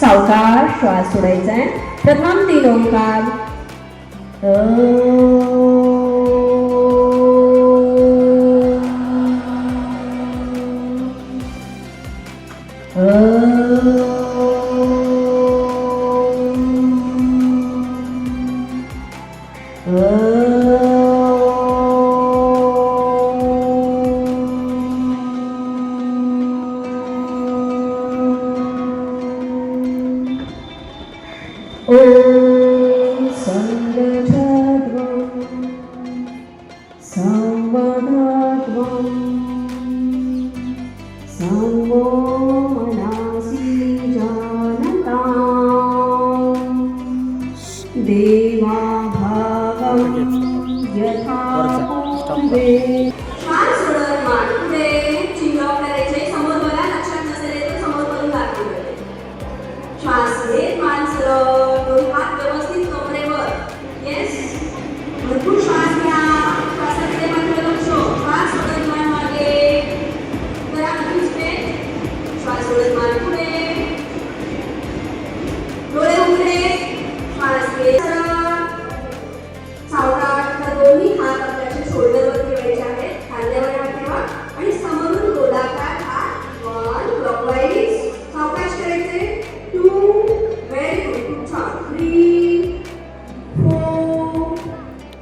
सावकाश श्वास सोडायचा आहे प्रथम तीन ओंकार Oh ॐ सङ्गतत्वं संवदत्वं संवो मनासि जानता देवाभावं यथा पूर्वे श्वासोच्छ्वासं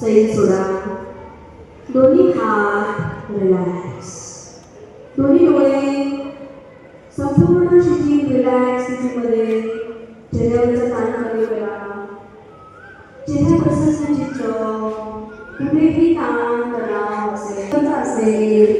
सैल सोडा दोन्ही हात रिलॅक्स दोन्ही डोळे संपूर्ण शिथिल रिलॅक्स स्थितीमध्ये चेहऱ्यावरचा ताण कमी करा चेहरा प्रसन्न चित्र कुठेही ताण तणाव असेल असेल